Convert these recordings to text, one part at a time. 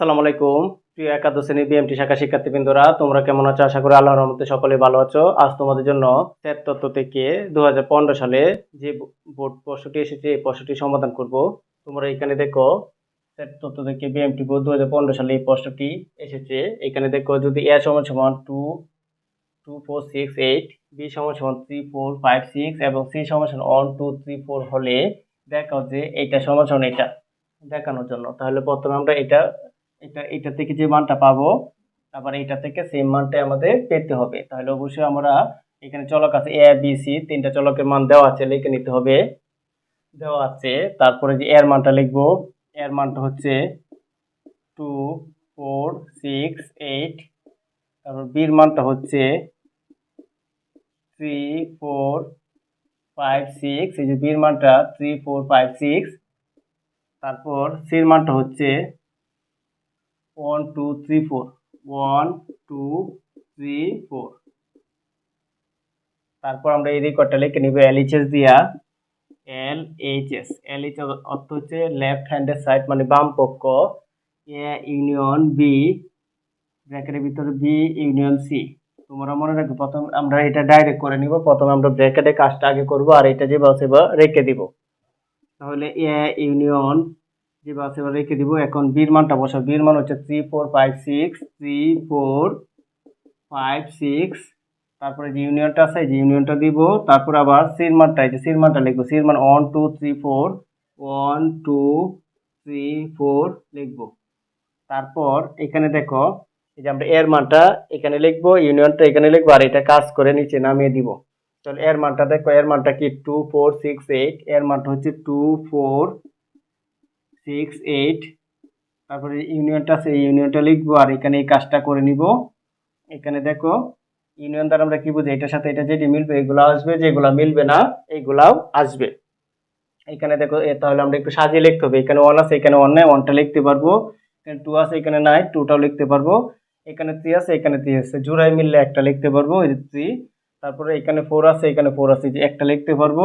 আসসালামু আলাইকুম। প্রিয় একাদশ শ্রেণি বিএমটি শাখা শিক্ষার্থীবৃন্দরা, তোমরা কেমন আছো? আশা করি আল্লাহর রহমতে সকলে ভালো আছো। আজ তোমাদের জন্য স্যার তত্ত্ব থেকে দু হাজার পনেরো সালে যে বোর্ড প্রশ্নটি এসেছে, এই প্রশ্নটি সমাধান করব। তোমরা এখানে দেখো স্যার তত্ত্ব থেকে বিএমটি বোর্ড দুহাজার পনেরো সালে এই প্রশ্নটি এসেছে। এখানে দেখো, যদি এ সমান সমান two two four six eight B সমান সমান থ্রি ফোর ফাইভ সিক্স এবং সি সমান সমান ওয়ান টু থ্রি ফোর হলে দেখাও যে এইটা সমান সমান এটা দেখানোর জন্য। তাহলে প্রথমে আমরা এটা এটা এটা থেকে যে মানটা পাবো তারপর এটা থেকে সেম মানটা আমাদের পেতে হবে। তাহলে অবশ্যই আমরা এখানে চলক আছে এ বি সি তিনটা চলকের মান দেওয়া আছে, লিখে নিতে হবে। দেওয়া আছে, তারপরে যে এর মানটা লিখব, এর মানটা হচ্ছে টু ফোর সিক্স এইট তারপর বির মানটা হচ্ছে থ্রি ফোর ফাইভ সিক্স এই যে বির মানটা থ্রি ফোর ফাইভ সিক্স তারপর সির মানটা হচ্ছে one two three four one two three four তারপর আমরা এই রেকর্ডটা লিখে নিব এল এইচ এস দিয়া L H S L H অর্থ হচ্ছে লেফট হ্যান্ডের সাইড মানে বাম পক্ষ। এ ইউনিয়ন বি ব্র্যাকেটের ভিতরে বি ইউনিয়ন সি তোমরা মনে রাখবে, প্রথম আমরা এটা ডাইরেক্ট করে নিব, প্রথমে আমরা ব্র্যাকেটে কাজটা আগে করব আর এটা যে বসে রেখে দিব। তাহলে এ ইউনিয়ন যে বাসে এবার রেখে দিব। এখন বির মানটা বসাবো বির মান হচ্ছে three four five six three four five six তারপরে যে ইউনিয়নটা আছে যে ইউনিয়নটা দিব। তারপর আবার সির মানটা যে সির মানটা লিখব। সির মান one two three four one two three four লিখব। তারপর এখানে দেখো, এই যে আমরা এর মানটা এখানে লিখব ইউনিয়নটা এখানে লিখব, আর এটা কাজ করে নিচে নামিয়ে দিব। তাহলে এর মানটা দেখো, এর মানটা কি? টু ফোর সিক্স এইট এর মানটা হচ্ছে টু ফোর সিক্স এইট তারপরে ইউনিয়নটা আছে ইউনিয়নটা লিখব আর এখানে এই কাজটা করে নিব। এখানে দেখো, ইউনিয়ন দ্বারা আমরা কি বুঝি? এটার সাথে এটা যেটি মিলবে, এগুলো আসবে, যেগুলো মিলবে না এইগুলাও আসবে। এখানে দেখো তাহলে আমরা একটু সাজিয়ে লিখতে হবে। এখানে ওয়ান আছে, এখানে ওয়ান নাই ওয়ানটা লিখতে পারব। এখানে টু আছে, এখানে নাই টুটাও লিখতে পারব। এখানে থ্রি আছে, এখানে থ্রি আছে। জোড়ায় মিললে একটা লিখতে পারব এই থ্রি তারপরে এখানে ফোর আছে, এখানে ফোর আছে যে একটা লিখতে পারব।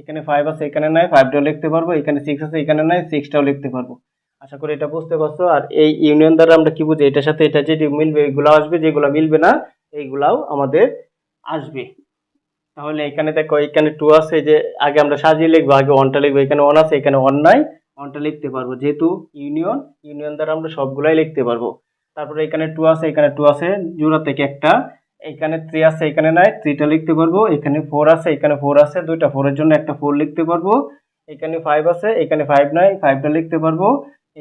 এখানে ফাইভ আছে, এখানে নাই ফাইভটাও লিখতে পারব, এখানে সিক্স আছে, এখানে নাই সিক্সটাও লিখতে পারব। আশা করি এটা বুঝতে পারছ। আর এই ইউনিয়ন দ্বারা আমরা কি বুঝি? এটার সাথে এটা যেটি মিলবে, এগুলো আসবে, যেগুলো মিলবে না, এইগুলাও আমাদের আসবে। তাহলে এখানে দেখো, এখানে টু আছে যে আগে আমরা সাজিয়ে লিখব, আগে ওয়ানটা লিখব, এখানে ওয়ান আছে, এখানে ওয়ান নাই ওয়ানটা লিখতে পারব। যেহেতু ইউনিয়ন ইউনিয়ন দ্বারা আমরা সবগুলাই লিখতে পারব। তারপরে এখানে টু আছে, এখানে টু আছে, জোড়া থেকে একটা এখানে থ্রি আছে এখানে নাই থ্রিটা লিখতে পারব, এখানে ফোর আছে, এখানে ফোর আছে, দুইটা ফোরের জন্য একটা ফোর লিখতে পারব, এখানে ফাইভ আছে, এখানে ফাইভ নাই ফাইভটা লিখতে পারব,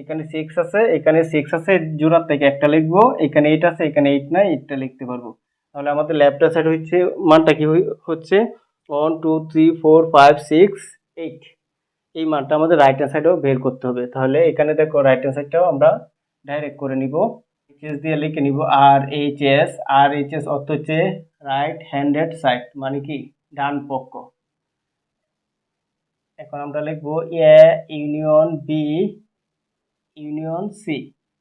এখানে সিক্স আছে, এখানে সিক্স আছে, জোড়ার থেকে একটা লিখব, এখানে এইট আছে, এখানে এইট নাই এইটটা লিখতে পারব। তাহলে আমাদের লেফট সাইড হচ্ছে, মানটা কি হচ্ছে? One two three four five six eight এই মানটা আমাদের রাইট হ্যান্ড সাইডেও বের করতে হবে। তাহলে এখানে দেখো রাইট হ্যান্ড সাইডটাও আমরা ডাইরেক্ট করে নিব। এইচএস দিয়ে লিখে নিব R H S R H S অর্থ হচ্ছে রাইট হ্যান্ডেড সাইড মানে কি? ডান পক্ষ। এখন আমরা লিখব A union B union C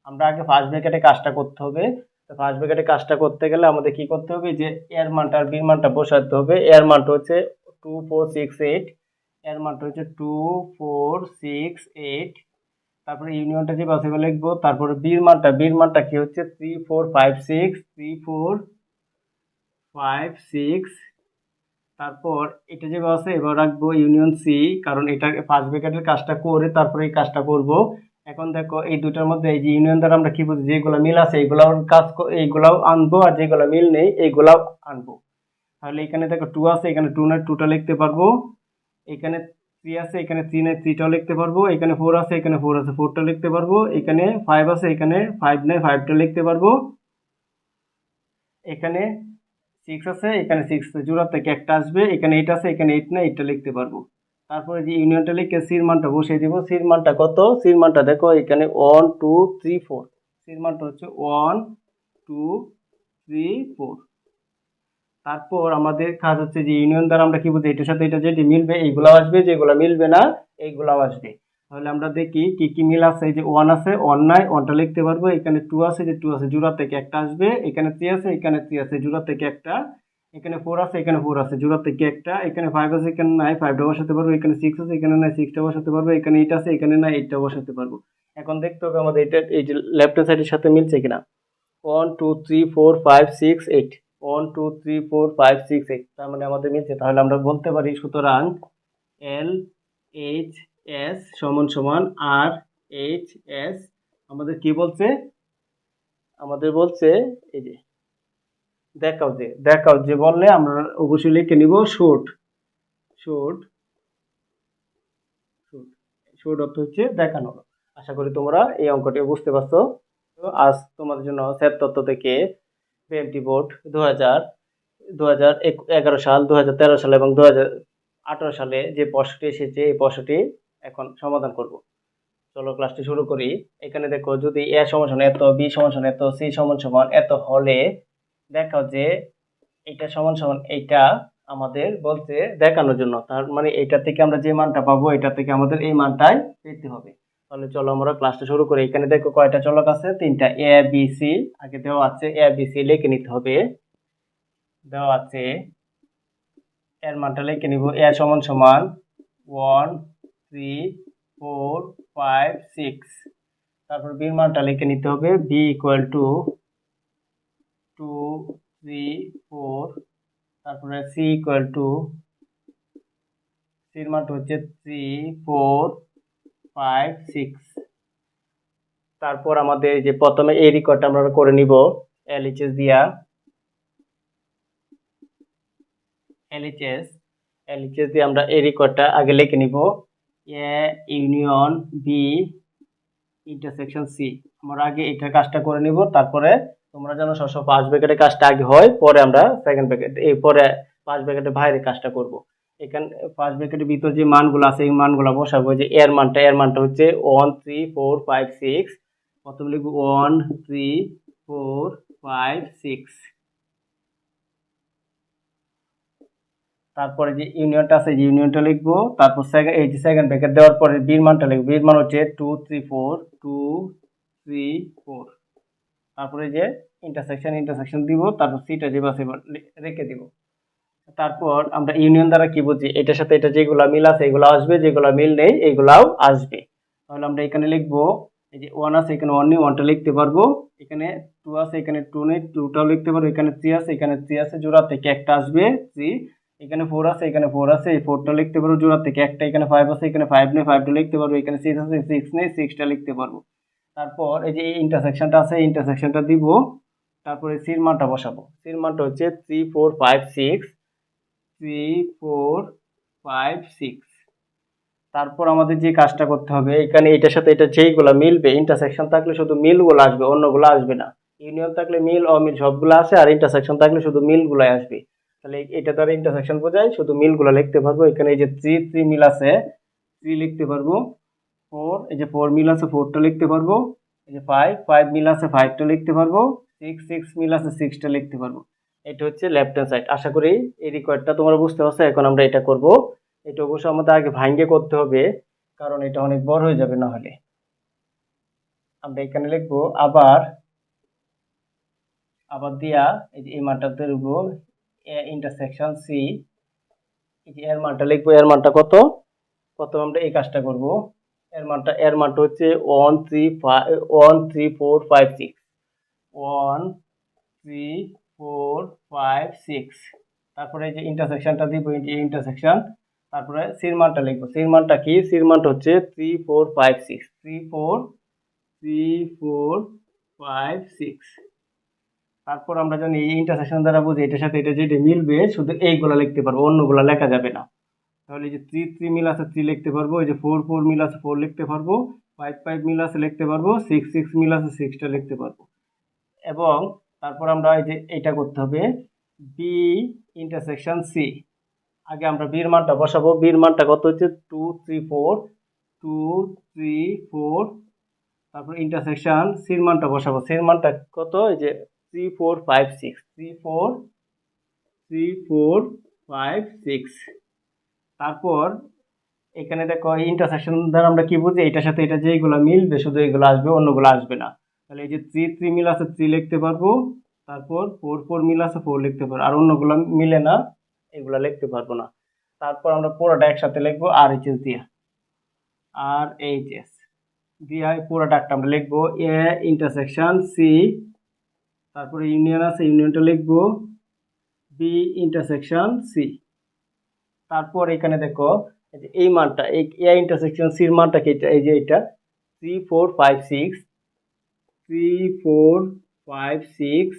আমরা আগে ফার্স্ট ব্র্যাকেটে কাজটা করতে হবে। তো ফার্স্ট ব্র্যাকেটে কাজটা করতে গেলে আমাদের কি করতে হবে? যে এর মানটা আর বির মানটা বসাতে হবে। এর মানটা হচ্ছে টু ফোর সিক্স এইট এর মানটা হচ্ছে টু ফোর সিক্স এইট তারপরে ইউনিয়নটা যে বাসে লিখব, তারপরে বির মানটা বির মানটা কি হচ্ছে? Three four five six three four five six তারপর এটা যে আছে এবার রাখব ইউনিয়ন সি কারণ এটা ফার্স্ট ব্র্যাকেটের কাজটা করে তারপরে এই কাজটা করব। এখন দেখো, এই দুটার মধ্যে এই যে ইউনিয়ন দ্বারা আমরা কি বুঝি? যেগুলো মিল আছে, এইগুলাও কাজ এইগুলাও আনব, আর যেগুলো মিল নেই, এইগুলাও আনব। তাহলে এখানে দেখো টু আছে, এখানে টু নাই টুটা লিখতে পারব। এখানে থ্রি আছে, এখানে থ্রি নাই থ্রিটাও লিখতে পারব। এখানে ফোর আছে, এখানে ফোর আছে ফোরটা লিখতে পারব। এখানে ফাইভ আছে, এখানে ফাইভ নাই ফাইভটা লিখতে পারব। এখানে সিক্স আছে, এখানে সিক্স জোড়া থেকে একটা আসবে। এখানে এইট আছে, এখানে এইট না এইটটা লিখতে পারব। তারপরে যে ইউনিয়নটা লিখে সির মানটা বসিয়ে দিব। সির মানটা কত? সির মানটা দেখো, এখানে ওয়ান টু থ্রি ফোর সির মানটা হচ্ছে ওয়ান টু থ্রি ফোর তারপর আমাদের কাজ হচ্ছে যে ইউনিয়ন দ্বারা আমরা কি বুঝি, এটার সাথে এটা যেটি মিলবে, এইগুলাও আসবে, যেগুলো মিলবে না, এইগুলাও আসবে। তাহলে আমরা দেখি কি কি মিল আছে, এই যে ওয়ান আছে ওয়ান নাই ওয়ানটা লিখতে পারব, এখানে টু আছে, যে টু আছে জোড়া থেকে একটা আসবে, এখানে থ্রি আছে, এখানে থ্রি আছে জোড়া থেকে একটা, এখানে ফোর আছে, এখানে ফোর আছে জোড়া থেকে একটা, এখানে ফাইভ আছে, এখানে নাই ফাইভটা বসাতে পারব, এখানে সিক্স আছে, এখানে নাই সিক্সটা বসাতে পারব, এখানে এইট আছে, এখানে নাই এইটটা বসাতে পারব। এখন দেখতে হবে আমাদের এটা, এই যে লেফট সাইডের সাথে মিলছে কিনা? One two three four five six eight one two three four five six eight তার মানে আমাদের মিলছে। তাহলে আমরা বলতে পারি সুতরাং এল এইচ এস সমান সমান আর এইচ এস আমাদের কি বলছে? আমাদের বলছে, এই যে, দেখাও যে দেখাও যে বললে আমরা অবশ্যই লিখে নিব শুট শুট শুট শুট অর্থ হচ্ছে দেখানো। আশা করি তোমরা এই অঙ্কটি বুঝতে পারছ। আজ তোমাদের জন্য স্যার তত্ত্ব থেকে বিএমটি বোর্ড দু হাজার দু হাজার এগারো সাল দু হাজার তেরো সাল এবং দু হাজার আঠারো সালে যে প্রশ্নটি এসেছে, এই প্রশ্নটি এখন সমাধান করব। চলো ক্লাসটি শুরু করি। এখানে দেখো, যদি এ সমান এত, বি সমান এত, সি সমান সমান এত হলে দেখাও যে এটা সমান সমান এইটা আমাদের বলছে দেখানোর জন্য। তার মানে এটা থেকে আমরা যে মানটা পাবো এটা থেকে আমাদের এই মানটাই পেতে হবে। তাহলে চলো আমরা ক্লাসটা শুরু করি। এখানে দেখো কয়টা চলক আছে? তিনটা। এ বি সি আগে দেওয়া আছে এ বি সি লিখে নিতে হবে। দেওয়া আছে এর মানটা লিখে নিব। এ সমান সমান one three four five six তারপর বির মানটা লিখে নিতে হবে। B equal to two three four তারপরে সি ইকুয়াল টু সির মানটা হচ্ছে থ্রি ফোর ফাইভ সিক্স তারপর আমাদের যে প্রথমে এই রেকর্ডটা আমরা করে নিব এলএইচএস দিয়া। এলএইচএস এলএইচএস দিয়ে আমরা এই রেকর্ডটা আগে লিখে নিব। A union B intersection C আমরা আগে এটা কাজটা করে নিব, তারপরে তোমরা যেন সব পাঁচ ব্যাকেটের কাজটা আগে হয়, পরে আমরা সেকেন্ড ব্যাকেট এই পরে পাঁচ ব্যাকেটের বাইরে কাজটা করব। এখানে পাঁচ ব্র্যাকেটের ভিতর যে মানগুলো আছে, এই মানগুলো বসাবো যে এর মানটা এর মানটা হচ্ছে one three four five six প্রথম লিখব one three four five six তারপরে যে ইউনিয়নটা আছে, যে ইউনিয়নটা লিখব, তারপর এই যে সেকেন্ড ব্র্যাকেট দেওয়ার পরে বির মানটা লিখব, বির মান হচ্ছে two three four two three four তারপরে যে ইন্টারসেকশন ইন্টারসেকশন দিব, তারপর সিটা যে বাসে রেখে দিব। তারপর আমরা ইউনিয়ন দ্বারা কি বুঝি? এটার সাথে এটা যেগুলা মিল আছে, এগুলো আসবে, যেগুলো মিল নেই, এগুলাও আসবে। তাহলে আমরা এখানে লিখব, এই যে ওয়ান আছে, এখানে ওয়ান নেই ওয়ানটা লিখতে পারব। এখানে টু আছে, এখানে টু নেই টুটাও লিখতে পারব। এখানে থ্রি আছে, এখানে থ্রি আছে, জোড়া থেকে একটা আসবে থ্রি এখানে ফোর আছে, এখানে ফোর আছে, এই ফোরটা লিখতে পারব, জোড়া থেকে একটা। এখানে ফাইভ আছে, এখানে ফাইভ নেই ফাইভটা লিখতে পারব। এখানে সিক্স আছে সিক্স নেই সিক্সটা লিখতে পারব। তারপর এই যে ইন্টারসেকশনটা আছে ইন্টারসেকশনটা দিব। তারপরে সির মানটা বসাবো। সির মানটা হচ্ছে three four five six three four five six তারপর আমাদের যে কাজটা করতে হবে, এখানে এটার সাথে এটা যেইগুলো মিলবে ইন্টারসেকশন থাকলে শুধু মিলগুলো আসবে, অন্যগুলো আসবে না। ইউনিয়ন থাকলে মিল, অমিল সবগুলো আসে আর ইন্টারসেকশন থাকলে শুধু মিলগুলাই আসবে। তাহলে এটা তো তার ইন্টারসেকশন বোঝায়, শুধু মিলগুলো লিখতে পারব। এখানে এই যে থ্রি থ্রি মিল আছে থ্রি লিখতে পারব। ফোর এই যে ফোর মিল আছে ফোরটা লিখতে পারব। এই যে ফাইভ ফাইভ মিল আছে ফাইভটা লিখতে পারব। সিক্স সিক্স মিল আছে সিক্সটা লিখতে পারব। এটা হচ্ছে লেফট হ্যান্ড সাইড আশা করি এই রিকোয়ার্ডটা তোমরা বুঝতে পারছ, এখন আমরা এটা করব। এটা অবশ্য আমাদের আগে ভাঙ্গে করতে হবে, কারণ এটা অনেক বড় হয়ে যাবে না হলে আমরা এখানে লিখব, আবার আবার দিয়া এই যে এই মানটাতে লিখব ইন্টারসেকশন সি এই যে এর মানটা লিখব, এর মানটা কত? কত আমরা এই কাজটা করব। এর মানটা এর মানটা হচ্ছে one three five one three four five six one three four five six তারপরে এই যে ইন্টারসেকশনটা দিব ইন্টারসেকশন তারপরে সির মানটা লিখব। সির মানটা কি? সির হচ্ছে three four five six three four three four five six তারপর আমরা জানি এই ইন্টারসেকশন দ্বারা বুঝি এটার সাথে এটা যেটা মিলবে, শুধু এইগুলো লিখতে পারব, অন্যগুলো লেখা যাবে না। তাহলে এই যে থ্রি থ্রি মিল আছে থ্রি লিখতে পারব। এই যে ফোর ফোর মিল আছে ফোর লিখতে পারব। ফাইভ ফাইভ মিল আছে, লিখতে পারব। সিক্স সিক্স মিল আছে সিক্সটা লিখতে পারব। এবং তারপর আমরা এই যে এইটা করতে হবে বি ইন্টারসেকশন সি আগে আমরা বির মানটা বসাবো। বির মানটা কত হচ্ছে? Two three four two three four তারপর ইন্টারসেকশন সির মানটা বসাবো। সির মানটা কত? এই যে three four five six three four three four five six তারপর এখানে দেখো ইন্টারসেকশন দ্বারা আমরা কি বুঝি? এটার সাথে এটা যেগুলো মিলবে, শুধু এগুলো আসবে, অন্যগুলো আসবে না। তাহলে এই যে থ্রি থ্রি মিল আছে থ্রি লিখতে পারব। তারপর ফোর ফোর মিল আছে ফোর লিখতে পারব। আর অন্যগুলো মিলে না, এগুলো লিখতে পারব না। তারপর আমরা পুরোটা একসাথে লিখব আর এইচ এস দিয়ে আর এইচ এস দিয়া এই পুরো ডাকটা আমরা লিখব এ ইন্টারসেকশন সি তারপরে ইউনিয়ন আছে ইউনিয়নটা লিখব বি ইন্টারসেকশন সি তারপর এখানে দেখো, এই মানটা, এই এ ইন্টারসেকশন সির মানটা কি এই যে এটা three four five six three four five six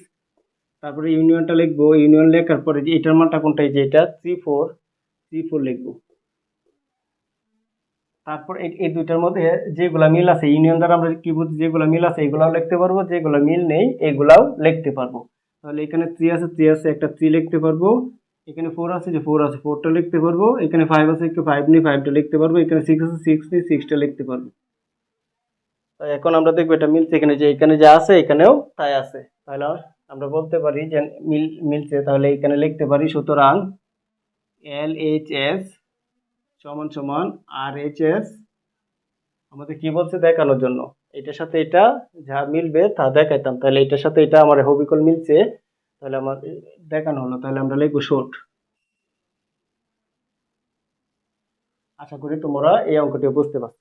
তারপরে ইউনিয়নটা লিখব, ইউনিয়ন লেখার পরে যে এটার মানটা কোনটা যে এটা থ্রি ফোর থ্রি ফোর লিখব। তারপর এই দুইটার মধ্যে যেগুলা মিল আছে, ইউনিয়ন দ্বারা আমরা কি বুঝি, যেগুলা মিল আছে, এগুলাও লিখতে পারব, যেগুলো মিল নেই, এগুলাও লিখতে পারব। তাহলে এখানে থ্রি আছে থ্রি আছে, একটা থ্রি লিখতে পারব। এখানে ফোর আছে, যে ফোর আছে ফোরটা লিখতে পারব। এখানে ফাইভ আছে, একটু ফাইভ নেই ফাইভটা লিখতে পারব। এখানে সিক্স আছে সিক্স নেই সিক্সটা লিখতে পারব। এখন আমরা দেখব এটা মিলছে এখানে যে এখানে যা আছে, এখানেও তাই আছে। তাহলে আমরা বলতে পারি যে মিল, মিলছে, তাহলে এখানে লিখতে পারি সুতরাং এল এইচ এস সমান সমান আর এইচ এস। আমাদের কি বলছে দেখানোর জন্য? এটার সাথে এটা যা মিলবে তা দেখাইতাম। তাহলে এটার সাথে এটা আমার হবিকল মিলছে। তাহলে আমার দেখানো হলো। তাহলে আমরা লিখব শোট। আশা করি তোমরা এই অঙ্কটি বুঝতে পারছ।